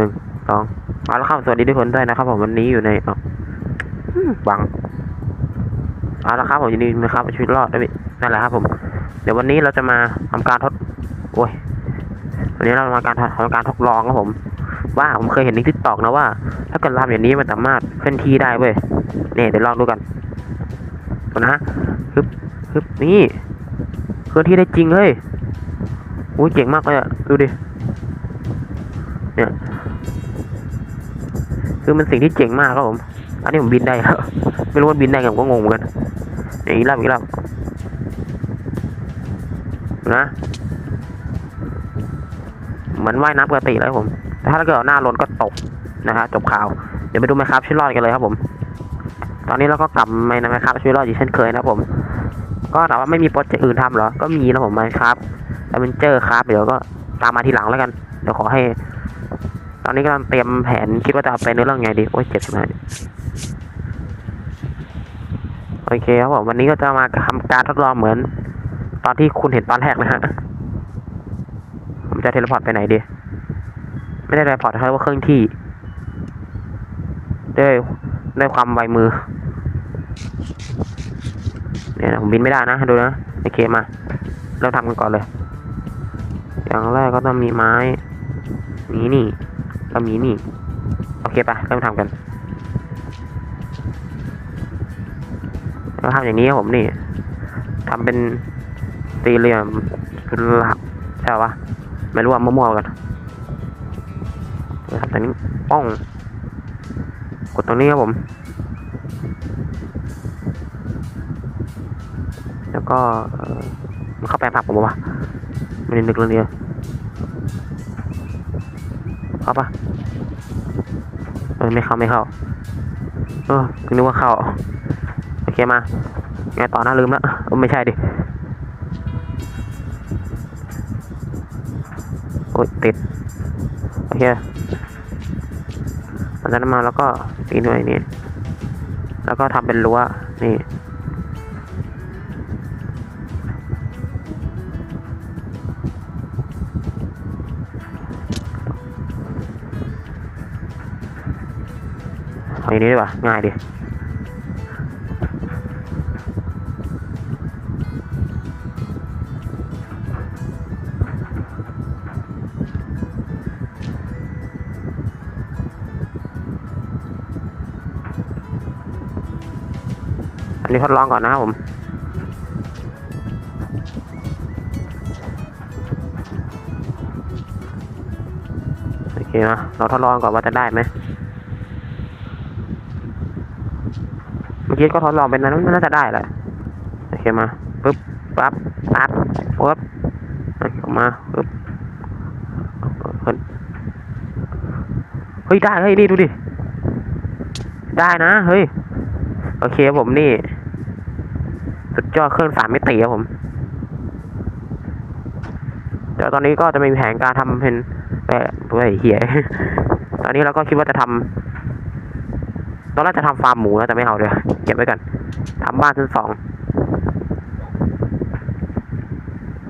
นึ่งสองเอาละครับสวัสดีทุกคนด้วยนะครับ ผมวันนี้อยู่ในอ้าอืบังเอาละครับผมยินดีนะครับชีวิตรอดได้ไหมนั่นแหละครับผม เดี๋ยววันนี้เราจะมาทำการทดโอ้ยวันนี้เรามาการทำการทดลองครับผม ว่าผมเคยเห็นในทิกตอกนะว่า ถ้าเกิดทำอย่างนี้มันสามารถเคลื่อนที่ได้เว้ยเนี่ยเดี๋ยวลองดูกันนะฮึบฮึบนี่เคลื่อนที่ได้จริงเฮ้ยอุ้ยเจ๋งมากเลยอะดูดิเนี่ย คือมันสิ่งที่เจ๋งมากครับผม อันนี้ผมบินได้ครับไม่รู้ว่าบินได้ผมก็งงเหมือนกันอย่างนี้รอบอีกรอบนะเหมือนว่ายน้ำปกติแล้วผม แต่ถ้าเกิดเอหน้าลนก็ตกนะฮะจบข่าว เดี๋ยวไปดูไหมครับช่วยรอดกันเลยครับผม ตอนนี้เราก็กลับมาในไมครับช่วยรอดอีกเช่นเคยนะผม ก็ถามว่าไม่มีโปรเจกต์อื่นทำเหรอ ก็มีนะผมไหมครับแต่เป็นเจอครับ เดี๋ยวก็ตามมาทีหลังแล้วกัน เดี๋ยวขอให้ อนนี้กำลังเตรียมแผนคิดว่าจะไปในเรื่องไงดี โอ้ยเจ็บใช่ไหมโอเคครับผมวันนี้ก็จะมาทำการทดลองเหมือน ตอนที่คุณเห็นตอนแรกนะฮะ ผมจะเทเลพอร์ตไปไหนดี ไม่ได้เทเลพอร์ตเขาเรียกว่าเครื่องที่ด้วยด้วยความไวมือ เนี่ยนะผมบินไม่ได้นะ ดูนะ โอเคมา เริ่มทำกันก่อนเลย อย่างแรกก็ต้องมีไม้มีนี่ ก็มีนี่ โอเคปะเริ่มทำกันเราทำอย่างนี้ครับผมนี่ทำเป็นสี่เหลี่ยมหลักใช่ปะไม่รู้ว่ามั่วๆกันเราทำตรงนี้ป้อง กดตรงนี้ครับผม แล้วก็เอ่อมันเข้าไปผักผมปะวะไม่ได้นึกเรื่องนี้เลยเข้าปะ ไม่เข้าไม่เข้า เออคุณนึกว่าเข้า โอเคมา ไงต่อหน้าลืมแล้วเออไม่ใช่ดิ โอ้ยติด โอเคหลังจากนั้นมาแล้วก็ตีหน่วยนี่แล้วก็ทำเป็นรั้วนี่ นี้ดีกว่าง่ายดิอันนี้ทดลองก่อนนะครับผมโอเคนะเราทดลองก่อนว่าจะได้ไหม เมื่อ กี้ก็ทดลองเป็นนั้นน่าจะได้แหละโอเคมาปึ๊บปั๊บปั๊บปึ๊บออกมาปึ๊บเฮ้ยได้เฮ้ยนี่ดูดิ ได้นะ เฮ้ย โอเคผมนี่ สุดยอดเครื่องสามมิติครับผม เดี๋ยวตอนนี้ก็จะมีแผนการทำเป็นเออเฮียตอนนี้เราก็คิดว่าจะทำ ตอนแรกจะทำฟาร์มหมูนะแต่ไม่เอาเดี๋ยเก็บไว้ก่อนทำบ้านชั้นสอง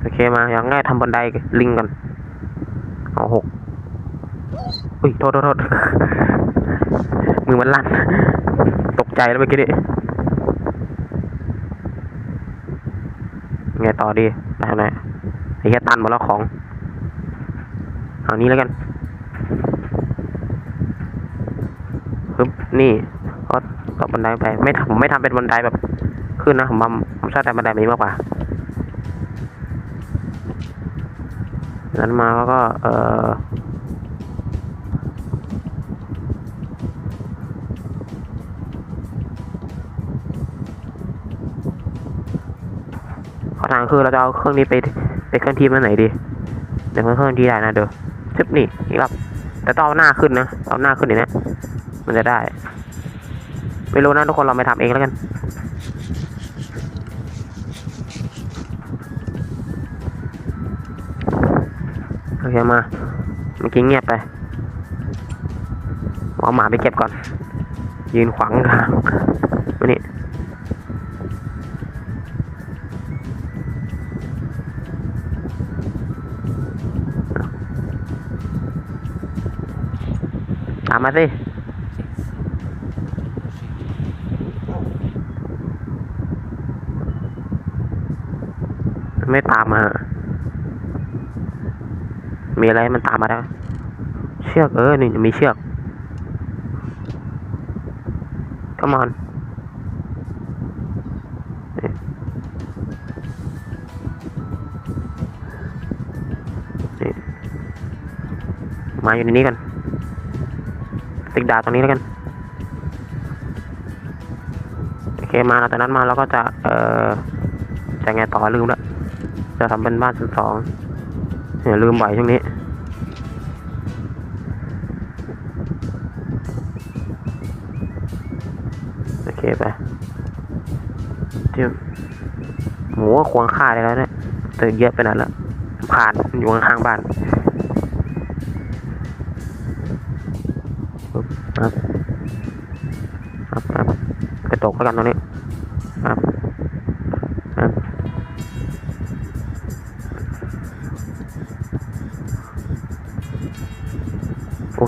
โอเคมาอย่างง่ายทำบันไดลิงก่อนเอาหกอุ้ยโทษโทษโทษมือมันลั่น ตกใจแล้วเมื่อกี้นี่ไงต่อดีไปทางไหนไอ้แค่ตันหมดแล้วของ เอานี้แล้วกันปึ๊บ นี่ก็ต่อบันไดไป ไม่ทำไม่ทำเป็นบันไดแบบขึ้นนะผมผมชอบแต่บันไดแบบนี้มากกว่าจากนั้นมาแล้วก็ เออขอทางคือเราจะเอาเครื่องนี้ไปไปเครื่องที่มันไหนดีเดี๋ยวเครื่องที่ได้นะเดี๋ยวชึบนี่อีกรอบแต่ต้องเอาหน้าขึ้นนะเอาหน้าขึ้นอย่นี้ มันจะได้ ไม่รู้นะทุกคนเราไปทำเองแล้วกัน โอเคมาเมื่อกี้เงียบไปเอาหมาไปเก็บก่อน ยืนขวางทางมานี่ามมาสิ ไม่ตามมา มีอะไรมันตามมาได้ เชือกเออ นี่มีเชือกก็มอนมาอยู่ในนี้กันติดดาตรงนี้แล้วกัน โอเค มาแล้วจากนั้นมาเราก็จะ เอ่อ จะไงต่อลืมละ จะทำเป็นบ้านชั้นสองเนี่ยลืมบ่อยช่วงนี้ โอเคไปเดี๋ยวหมูก็ควงฆ่าได้แล้วเนี่ยตื่นเยอะไปหน่อยแล้วผ่านอยู่ข้างบ้านปึ๊บครับครับครับกระจกแล้วกันตรงนี้ครับครับ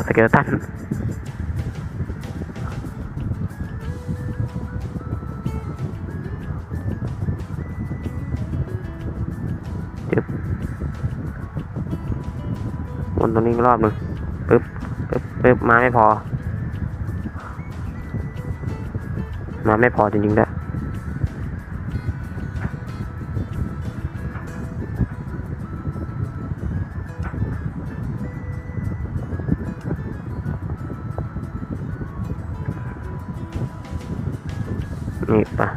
สเกลตันวนตรงนี้รอบหนึ่งปึ๊บปึ๊บปึ๊บมาไม่พอ มาไม่พอจริงๆด้ นี่ปะ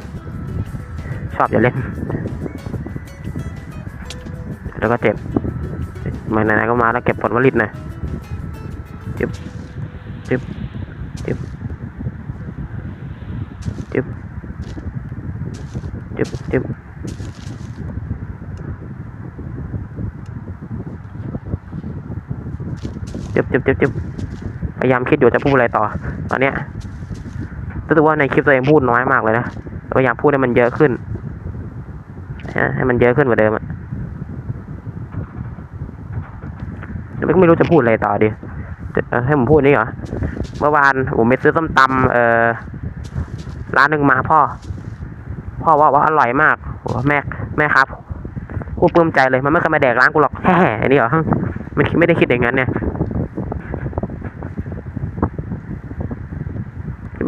ชอบอย่าเล่น แล้วก็เจ็บมาไหนๆก็มาแล้วเก็บผลผลิตหน่อยจึบจึบจึบจึบจึบจึบจึบจึบจึบจึบพยายามคิดอยู่จะพูดอะไรต่อ ตอนเนี้ย รู้สึกว่าในคลิปตัวเองพูดน้อยมากเลยนะพยายามพูดให้มันเยอะขึ้นให้มันเยอะขึ้นกว่าเดิมอะไม่รู้จะพูดอะไรต่อดีให้ผมพูดนี่เหรอ เมื่อวานผมไปซื้อส้มตำเออร้านหนึ่งมาพ่อ พ่อว่าว่าอร่อยมากโอ้แม่แม่ครับกูดปลื้มใจเลย มันไม่เคยมาแดกร้านกูหรอกแฮ่ไอ้นี่เหรอมันคิดไม่ได้คิดอย่างนั้นเนี่ย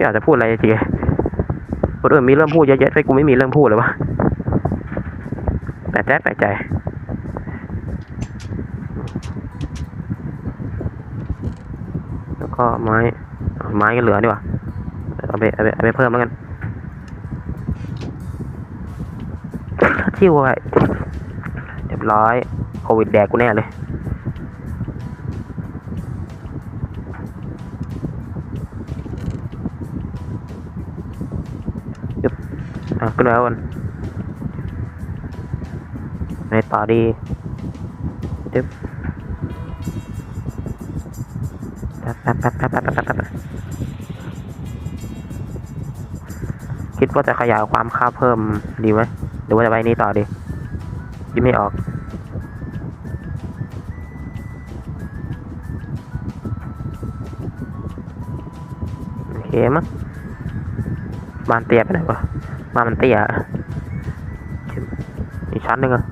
ไม่อยากจะพูดอะไรจริงๆคนอื่นมีเรื่องพูดเยอะๆแต่กูไม่มีเรื่องพูดเลยวะแปลกใจแปลกใจแล้วก็ไม้ไม้ก็เหลือดีกว่าเอาไปเอาไปเอาไปเพิ่มแล้วกันที่ไว้เรียบร้อยโควิดแดกกูแน่เลย อะขึ้นแล้วกันในต่อดียึบแป๊บแป๊บแป๊บแป๊บแป๊บแป๊บแป๊บคิดว่าจะขยายความค่าเพิ่มดีไหมหรือว่าจะไปนี้ต่อดียิดไม่ออกโอเคมั้ง บ้านเตี้ยไปไหนวะบ้านมันเตี้ยอีกชั้นหนึ่งอะ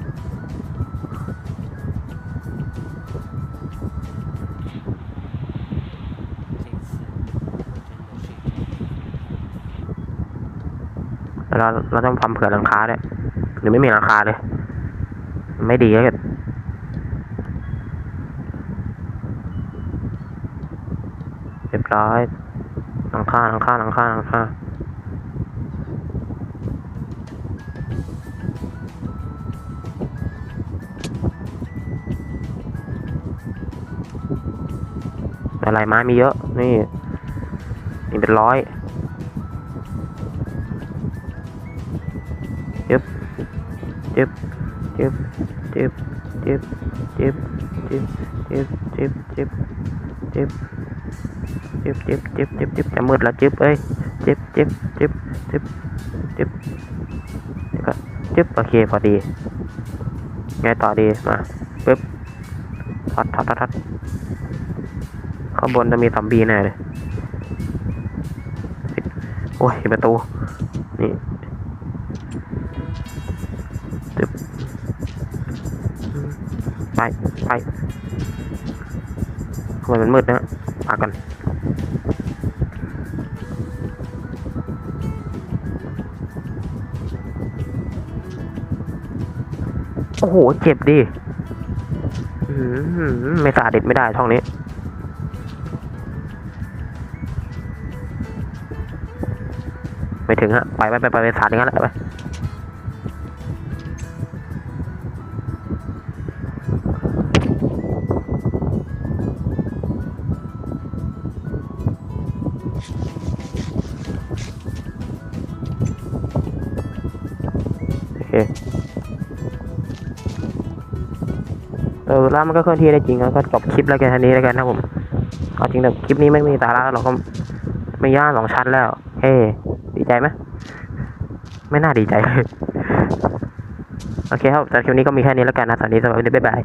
เราเราต้องทำเผื่อหลังคาด้วยหรือไม่มีหลังคาเลย ไม่ดีเลยเรียบร้อยหลังคาหลังคาหลังคาหลังคา อะไรไม้มีเยอะ นี่นี่เป็นร้อยจึบจึบจึบจึบจึบจึบจึบจึบจึบจึบจึบจึบจึบจึบจึบจึบจะมืดแล้วจึบเอ้ยจึบจึบจึบจึบจึบแล้วก็จึบโอเคพอดีไงต่อดีมาปึ๊บทัดทัดทัด ข้างบนจะมีซอมบี้แน่เลยโอ้ยประตู นี่จึ๊บไปไปทำไมมันมืดนะปากันโอ้โห เจ็บดิ ไม่สาดิดไม่ได้ช่องนี้ ไม่ถึงฮะ ไปไปไปไปสาดอย่างนั้นแหละไปโอเคเออแล้วมันก็เคลื่อนที่ได้จริงแล้วก็จบคลิปแล้วกันทีนี้แล้วกันนะผม เอาจริงแต่คลิปนี้ไม่มีสาระหรอกก็ไม่ย่านสองชั้นแล้ว เฮ้ ดีใจไหมไม่น่าดีใจ โอเคครับแต่คลิปนี้ก็มีแค่นี้แล้วกันนะ ตอนนี้สวัสดีบ๊ายบาย